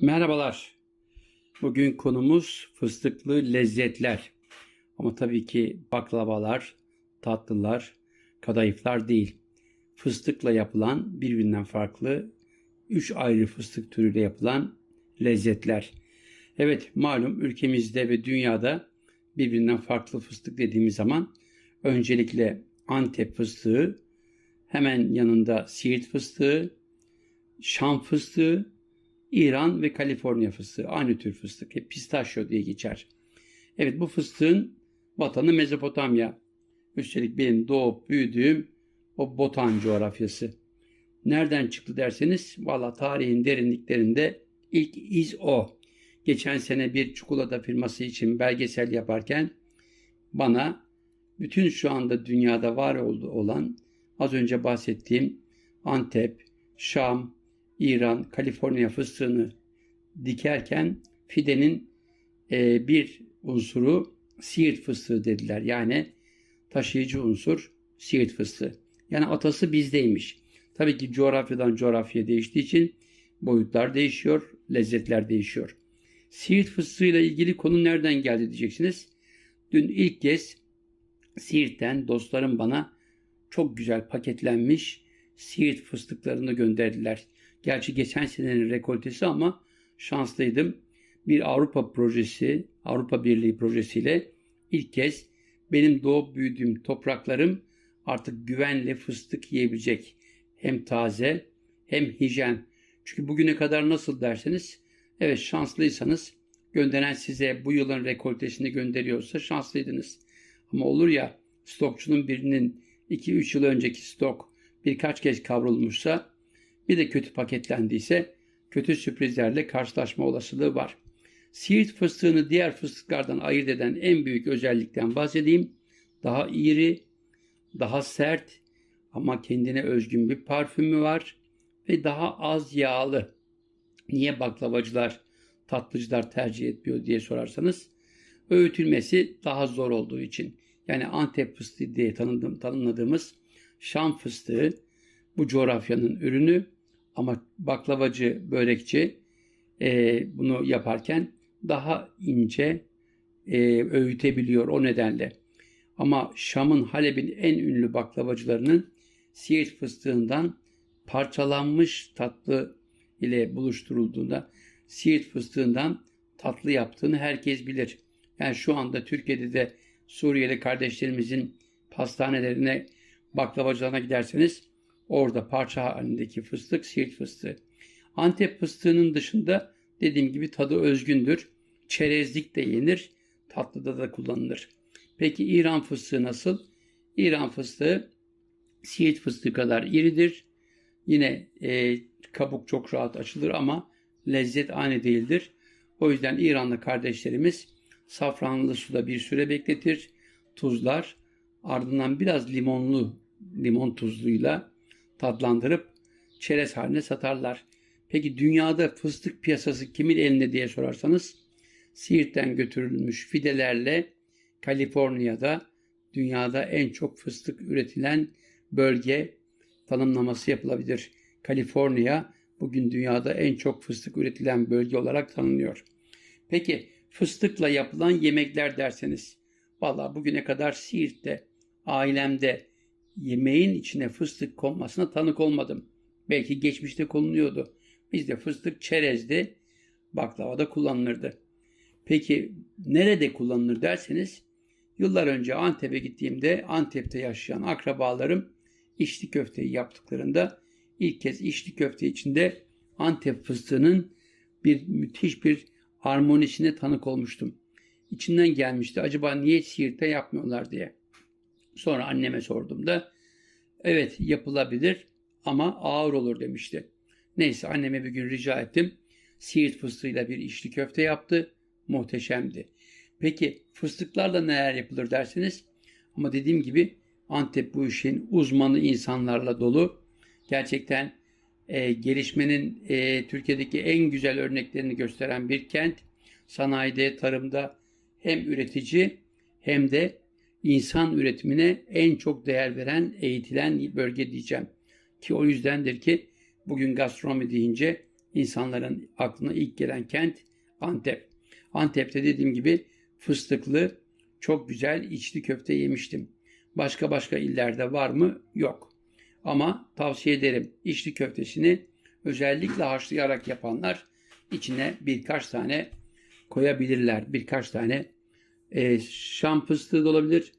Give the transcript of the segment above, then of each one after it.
Merhabalar. Bugün konumuz fıstıklı lezzetler. Ama tabii ki baklavalar, tatlılar, kadayıflar değil. Fıstıkla yapılan birbirinden farklı üç ayrı fıstık türüyle yapılan lezzetler. Evet malum ülkemizde ve dünyada birbirinden farklı fıstık dediğimiz zaman öncelikle Antep fıstığı, hemen yanında Siirt fıstığı, Şam fıstığı, İran ve Kaliforniya fıstığı aynı tür fıstık. Hep pistachio diye geçer. Evet bu fıstığın vatanı Mezopotamya. Üstelik benim doğup büyüdüğüm o Botan coğrafyası. Nereden çıktı derseniz valla tarihin derinliklerinde ilk iz o. Geçen sene bir çikolata firması için belgesel yaparken bana bütün şu anda dünyada var oldu olan az önce bahsettiğim Antep, Şam, İran, Kaliforniya fıstığını dikerken fidenin e, bir unsuru Siirt fıstığı dediler. Yani taşıyıcı unsur Siirt fıstığı. Yani atası bizdeymiş. Tabii ki coğrafyadan coğrafyaya değiştiği için boyutlar değişiyor, lezzetler değişiyor. Siirt fıstığıyla ilgili konu nereden geldi diyeceksiniz. Dün ilk kez Siirt'ten dostlarım bana çok güzel paketlenmiş Siirt fıstıklarını gönderdiler. Gerçi geçen senenin rekoltesi ama şanslıydım. Bir Avrupa projesi, Avrupa Birliği projesiyle ilk kez benim doğup büyüdüğüm topraklarım artık güvenle fıstık yiyebilecek. Hem taze hem hijyen. Çünkü bugüne kadar nasıl derseniz, evet şanslıysanız gönderen size bu yılın rekoltesini gönderiyorsa şanslıydınız. Ama olur ya stokçunun birinin 2-3 yıl önceki stok birkaç kez kavrulmuşsa bir de kötü paketlendiyse kötü sürprizlerle karşılaşma olasılığı var. Siirt fıstığını diğer fıstıklardan ayırt eden en büyük özellikten bahsedeyim. Daha iri, daha sert ama kendine özgün bir parfümü var ve daha az yağlı. Niye baklavacılar, tatlıcılar tercih etmiyor diye sorarsanız öğütülmesi daha zor olduğu için. Yani Antep fıstığı diye tanımladığımız Şam fıstığı bu coğrafyanın ürünü ama baklavacı, börekçi e, bunu yaparken daha ince e, öğütebiliyor o nedenle. Ama Şam'ın Halep'in en ünlü baklavacılarının Siirt fıstığından parçalanmış tatlı ile buluşturulduğunda Siirt fıstığından tatlı yaptığını herkes bilir. Yani şu anda Türkiye'de de Suriyeli kardeşlerimizin pastanelerine, baklavacılarına giderseniz orada parça halindeki fıstık Siirt fıstığı. Antep fıstığının dışında dediğim gibi tadı özgündür. Çerezlik de yenir, tatlıda da kullanılır. Peki İran fıstığı nasıl? İran fıstığı Siirt fıstığı kadar iridir. Yine e, kabuk çok rahat açılır ama lezzet aynı değildir. O yüzden İranlı kardeşlerimiz safranlı suda bir süre bekletir, tuzlar, ardından biraz limonlu, limon tuzluyla tatlandırıp çerez haline satarlar. Peki dünyada fıstık piyasası kimin elinde diye sorarsanız Siirt'ten götürülmüş fidelerle Kaliforniya'da dünyada en çok fıstık üretilen bölge tanımlaması yapılabilir. Kaliforniya bugün dünyada en çok fıstık üretilen bölge olarak tanınıyor. Peki fıstıkla yapılan yemekler derseniz valla bugüne kadar Siirt'te ailemde yemeğin içine fıstık konmasına tanık olmadım. Belki geçmişte konuluyordu. Bizde fıstık çerezdi, baklavada kullanılırdı. Peki nerede kullanılır derseniz yıllar önce Antep'e gittiğimde Antep'te yaşayan akrabalarım içli köfteyi yaptıklarında ilk kez içli köfte içinde Antep fıstığının bir müthiş bir armonisine tanık olmuştum. İçinden gelmişti acaba niye Siirt'te yapmıyorlar diye. Sonra anneme sordum da evet yapılabilir ama ağır olur demişti. Neyse anneme bir gün rica ettim. Siirt fıstığıyla bir içli köfte yaptı. Muhteşemdi. Peki fıstıklarla neler yapılır derseniz ama dediğim gibi Antep bu işin uzmanı insanlarla dolu. Gerçekten e, gelişmenin e, Türkiye'deki en güzel örneklerini gösteren bir kent. Sanayide, tarımda hem üretici hem de insan üretimine en çok değer veren, eğitilen bölge diyeceğim. Ki o yüzdendir ki bugün gastronomi deyince insanların aklına ilk gelen kent Antep. Antep'te dediğim gibi fıstıklı çok güzel içli köfte yemiştim. Başka başka illerde var mı? Yok. Ama tavsiye ederim içli köftesini özellikle haşlayarak yapanlar içine birkaç tane koyabilirler. Birkaç tane e, Şam fıstığı da olabilir,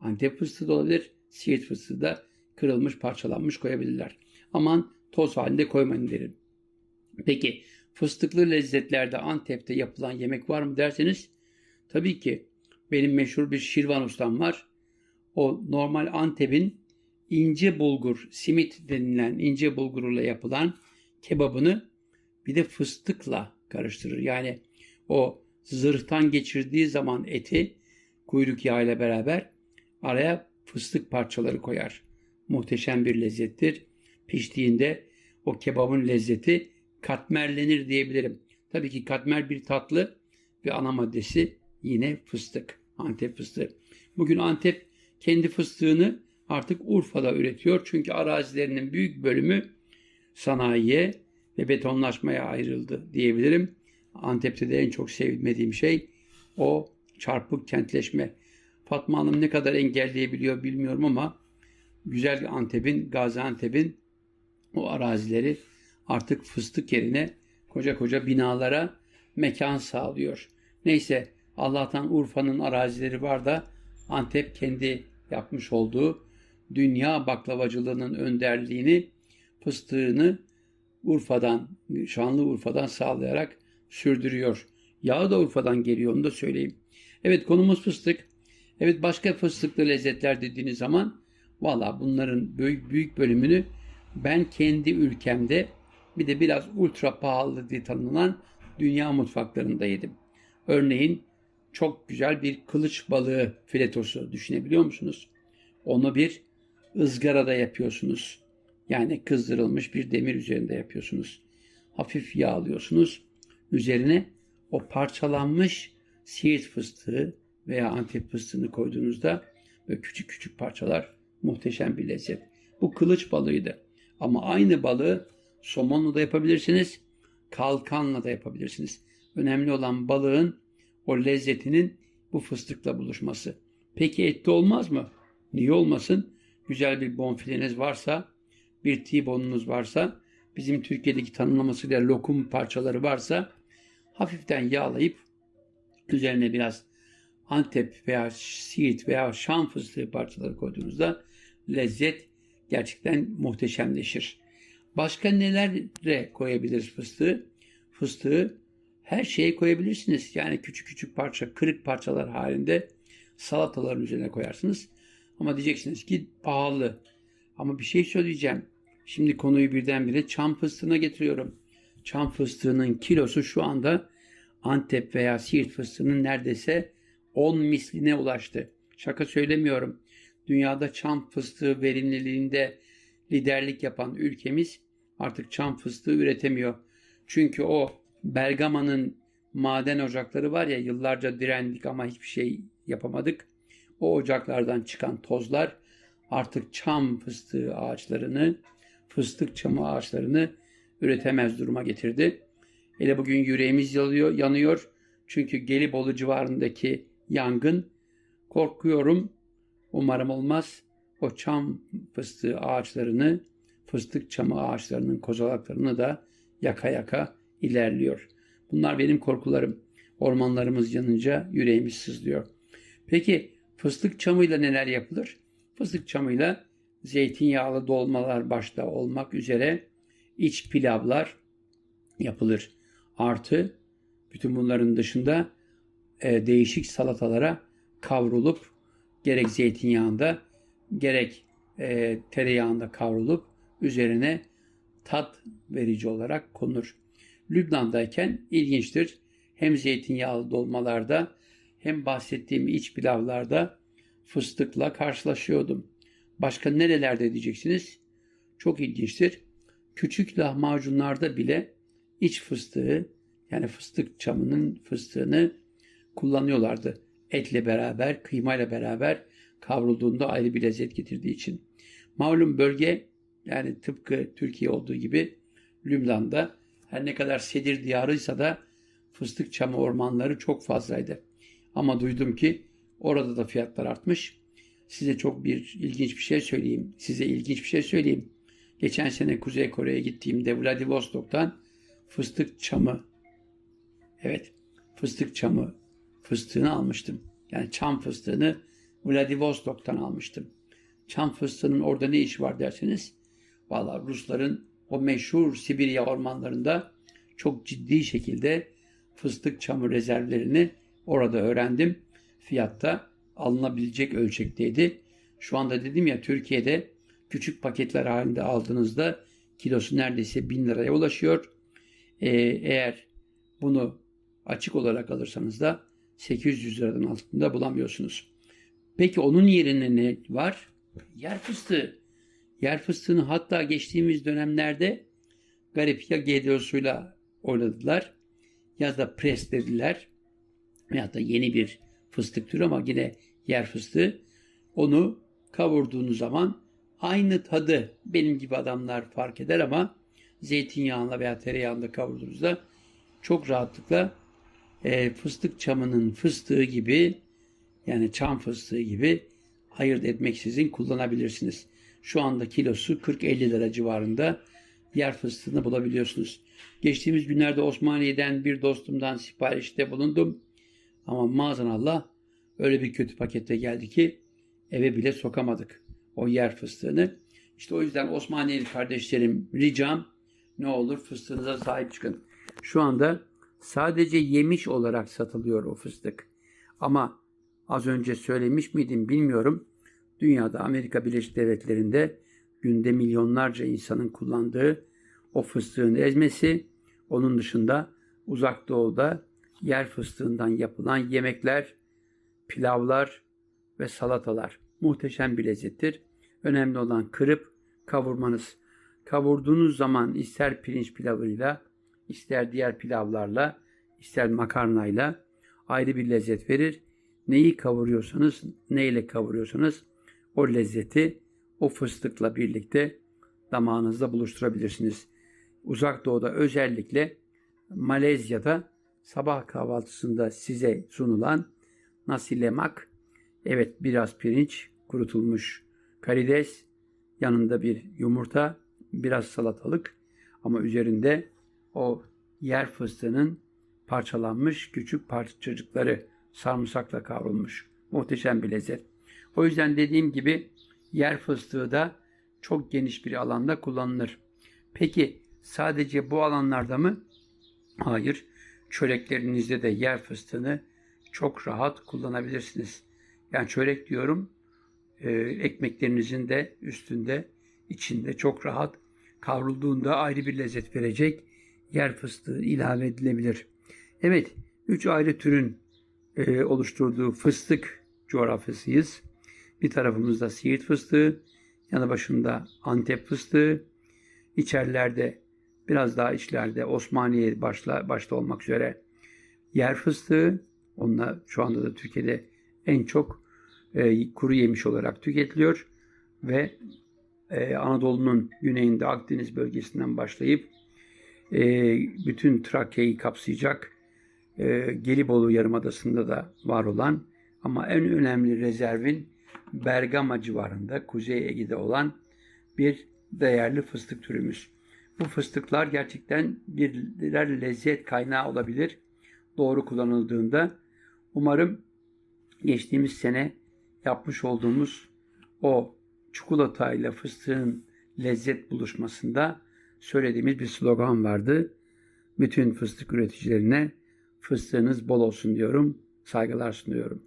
Antep fıstığı da olabilir, Siirt fıstığı da kırılmış, parçalanmış koyabilirler. Aman toz halinde koymayın derim. Peki fıstıklı lezzetlerde Antep'te yapılan yemek var mı derseniz tabii ki benim meşhur bir şirvan ustam var. O normal Antep'in ince bulgur, simit denilen ince bulguruyla yapılan kebabını bir de fıstıkla karıştırır. Yani o zırhtan geçirdiği zaman eti kuyruk yağı ile beraber araya fıstık parçaları koyar. Muhteşem bir lezzettir. Piştiğinde o kebabın lezzeti katmerlenir diyebilirim. Tabii ki katmer bir tatlı ve ana maddesi yine fıstık. Antep fıstığı. Bugün Antep kendi fıstığını artık Urfa'da üretiyor. Çünkü arazilerinin büyük bölümü sanayiye ve betonlaşmaya ayrıldı diyebilirim. Antep'te de en çok sevmediğim şey o çarpık kentleşme. Fatma Hanım ne kadar engelleyebiliyor bilmiyorum ama güzel Antep'in, Gaziantep'in o arazileri artık fıstık yerine koca koca binalara mekan sağlıyor. Neyse Allah'tan Urfa'nın arazileri var da Antep kendi yapmış olduğu dünya baklavacılığının önderliğini, fıstığını Urfa'dan, Şanlıurfa'dan sağlayarak sürdürüyor. Yağı da Urfa'dan geliyor onu da söyleyeyim. Evet konumuz fıstık. Evet başka fıstıklı lezzetler dediğiniz zaman valla bunların büyük, büyük bölümünü ben kendi ülkemde bir de biraz ultra pahalı diye tanınan dünya mutfaklarında yedim. Örneğin çok güzel bir kılıç balığı filetosu düşünebiliyor musunuz? Onu bir ızgarada yapıyorsunuz. Yani kızdırılmış bir demir üzerinde yapıyorsunuz. Hafif yağlıyorsunuz. Üzerine o parçalanmış siirt fıstığı veya antep fıstığını koyduğunuzda böyle küçük küçük parçalar muhteşem bir lezzet. Bu kılıç balığıydı. Ama aynı balığı somonla da yapabilirsiniz, kalkanla da yapabilirsiniz. Önemli olan balığın o lezzetinin bu fıstıkla buluşması. Peki etli olmaz mı? Niye olmasın? Güzel bir bonfileniz varsa, bir tibonunuz varsa, bizim Türkiye'deki tanımlamasıyla lokum parçaları varsa hafiften yağlayıp üzerine biraz Antep veya Siirt veya Şam fıstığı parçaları koyduğunuzda lezzet gerçekten muhteşemleşir. Başka nelere koyabiliriz fıstığı? Fıstığı her şeye koyabilirsiniz. Yani küçük küçük parça, kırık parçalar halinde salataların üzerine koyarsınız. Ama diyeceksiniz ki pahalı. Ama bir şey söyleyeceğim. Şimdi konuyu birdenbire çam fıstığına getiriyorum. Çam fıstığının kilosu şu anda Antep veya Siirt fıstığının neredeyse 10 misline ulaştı. Şaka söylemiyorum. Dünyada çam fıstığı verimliliğinde liderlik yapan ülkemiz artık çam fıstığı üretemiyor. Çünkü o Bergama'nın maden ocakları var ya yıllarca direndik ama hiçbir şey yapamadık. O ocaklardan çıkan tozlar artık çam fıstığı ağaçlarını, fıstık çamı ağaçlarını üretemez duruma getirdi. Hele bugün yüreğimiz yanıyor, yanıyor. Çünkü Gelibolu civarındaki yangın korkuyorum umarım olmaz. O çam fıstığı ağaçlarını, fıstık çamı ağaçlarının kozalaklarını da yaka yaka ilerliyor. Bunlar benim korkularım. Ormanlarımız yanınca yüreğimiz sızlıyor. Peki fıstık çamıyla neler yapılır? Fıstık çamıyla zeytinyağlı dolmalar başta olmak üzere iç pilavlar yapılır. Artı bütün bunların dışında e, değişik salatalara kavrulup gerek zeytinyağında gerek e, tereyağında kavrulup üzerine tat verici olarak konur. Lübnan'dayken ilginçtir. Hem zeytinyağlı dolmalarda hem bahsettiğim iç pilavlarda fıstıkla karşılaşıyordum. Başka nerelerde diyeceksiniz? Çok ilginçtir. Küçük lahmacunlarda bile iç fıstığı yani fıstık çamının fıstığını kullanıyorlardı. Etle beraber, kıymayla beraber kavrulduğunda ayrı bir lezzet getirdiği için. Malum bölge yani tıpkı Türkiye olduğu gibi Lübnan'da her ne kadar sedir diyarıysa da fıstık çamı ormanları çok fazlaydı. Ama duydum ki orada da fiyatlar artmış. Size çok bir ilginç bir şey söyleyeyim. Size ilginç bir şey söyleyeyim. Geçen sene Kuzey Kore'ye gittiğimde Vladivostok'tan fıstık çamı evet fıstık çamı fıstığını almıştım. Yani çam fıstığını Vladivostok'tan almıştım. Çam fıstığının orada ne işi var derseniz valla Rusların o meşhur Sibirya ormanlarında çok ciddi şekilde fıstık çamı rezervlerini orada öğrendim. Fiyatta alınabilecek ölçekteydi. Şu anda dedim ya Türkiye'de küçük paketler halinde aldığınızda kilosu neredeyse 1000 liraya ulaşıyor. Ee, eğer bunu açık olarak alırsanız da 800 liradan altında bulamıyorsunuz. Peki onun yerine ne var? Yer fıstığı. Yer fıstığını hatta geçtiğimiz dönemlerde garip ya GDO'suyla oynadılar ya da preslediler ya da yeni bir fıstık türü ama yine yer fıstığı. Onu kavurduğunuz zaman aynı tadı benim gibi adamlar fark eder ama zeytinyağında veya tereyağında kavurduğunuzda çok rahatlıkla e, fıstık çamının fıstığı gibi yani çam fıstığı gibi ayırt etmeksizin kullanabilirsiniz. Şu anda kilosu 40-50 lira civarında yer fıstığını bulabiliyorsunuz. Geçtiğimiz günlerde Osmaniye'den bir dostumdan siparişte bulundum. Ama maazallah öyle bir kötü pakette geldi ki eve bile sokamadık o yer fıstığını. İşte o yüzden Osmaniyeli kardeşlerim ricam ne olur fıstığınıza sahip çıkın. Şu anda sadece yemiş olarak satılıyor o fıstık. Ama az önce söylemiş miydim bilmiyorum. Dünyada Amerika Birleşik Devletleri'nde günde milyonlarca insanın kullandığı o fıstığın ezmesi, onun dışında uzak doğuda yer fıstığından yapılan yemekler, pilavlar ve salatalar muhteşem bir lezzettir. Önemli olan kırıp kavurmanız. Kavurduğunuz zaman ister pirinç pilavıyla, ister diğer pilavlarla, ister makarnayla ayrı bir lezzet verir. Neyi kavuruyorsanız, neyle kavuruyorsanız o lezzeti o fıstıkla birlikte damağınızda buluşturabilirsiniz. Uzak Doğu'da özellikle Malezya'da sabah kahvaltısında size sunulan nasi lemak, evet biraz pirinç, kurutulmuş karides, yanında bir yumurta, biraz salatalık ama üzerinde o yer fıstığının parçalanmış küçük parçacıkları sarımsakla kavrulmuş. Muhteşem bir lezzet. O yüzden dediğim gibi yer fıstığı da çok geniş bir alanda kullanılır. Peki sadece bu alanlarda mı? Hayır. Çöreklerinizde de yer fıstığını çok rahat kullanabilirsiniz. Yani çörek diyorum e, ekmeklerinizin de üstünde içinde çok rahat kavrulduğunda ayrı bir lezzet verecek yer fıstığı ilave edilebilir. Evet, üç ayrı türün e, oluşturduğu fıstık coğrafyasıyız. Bir tarafımızda Siirt fıstığı, yanı başında Antep fıstığı, içerilerde biraz daha içlerde Osmaniye başla, başta olmak üzere yer fıstığı, onunla şu anda da Türkiye'de en çok e, kuru yemiş olarak tüketiliyor ve e, Anadolu'nun güneyinde Akdeniz bölgesinden başlayıp e, bütün Trakya'yı kapsayacak e, Gelibolu Yarımadası'nda da var olan ama en önemli rezervin Bergama civarında Kuzey Ege'de olan bir değerli fıstık türümüz. Bu fıstıklar gerçekten birer lezzet kaynağı olabilir doğru kullanıldığında. Umarım geçtiğimiz sene yapmış olduğumuz o çikolata ile fıstığın lezzet buluşmasında söylediğimiz bir slogan vardı. Bütün fıstık üreticilerine fıstığınız bol olsun diyorum. Saygılar sunuyorum.